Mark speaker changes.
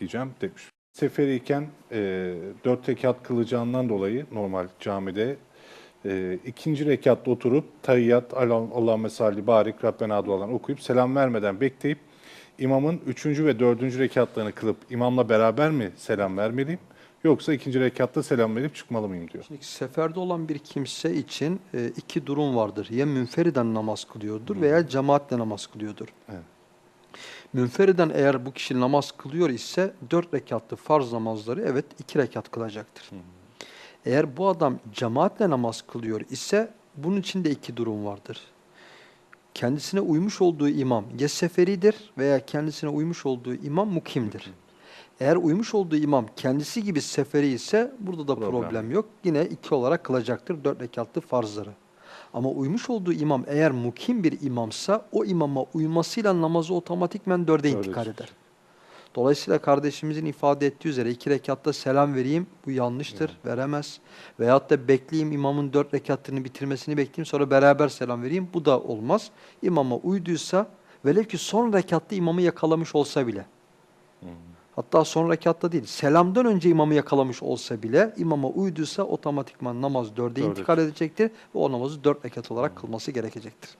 Speaker 1: bekleyeceğim demiş. Seferiyken e, dört rekat kılacağından dolayı normal camide e, ikinci rekatta oturup tahiyyat, Allah, Allah mesalli, barik, Rabbena dualarını okuyup selam vermeden bekleyip imamın üçüncü ve dördüncü rekatlarını kılıp imamla beraber mi selam vermeliyim? Yoksa ikinci rekatta selam verip çıkmalı mıyım diyor.
Speaker 2: Şimdi seferde olan bir kimse için e, iki durum vardır. Ya münferiden namaz kılıyordur veya cemaatle namaz kılıyordur.
Speaker 1: Evet.
Speaker 2: Münferiden eğer bu kişi namaz kılıyor ise dört rekatlı farz namazları evet iki rekat kılacaktır. Eğer bu adam cemaatle namaz kılıyor ise bunun için de iki durum vardır. Kendisine uymuş olduğu imam ya seferidir veya kendisine uymuş olduğu imam mukimdir. Eğer uymuş olduğu imam kendisi gibi seferi ise burada da
Speaker 1: Problem
Speaker 2: problem, yok. Yine iki olarak kılacaktır dört rekatlı farzları. Ama uymuş olduğu imam eğer mukim bir imamsa o imama uymasıyla namazı otomatikmen dörde
Speaker 1: Dörde
Speaker 2: intikal eder. Dolayısıyla kardeşimizin ifade ettiği üzere iki rekatta selam vereyim bu yanlıştır, veremez. Veyahut da bekleyeyim imamın dört rekatını bitirmesini bekleyeyim sonra beraber selam vereyim bu da olmaz. İmama uyduysa velev ki son rekatta imamı yakalamış olsa bile Hatta son rekatta değil, selamdan önce imamı yakalamış olsa bile imama uyduysa otomatikman namaz dörde
Speaker 1: Dörde
Speaker 2: intikal edecektir ve o namazı dört rekat olarak kılması gerekecektir.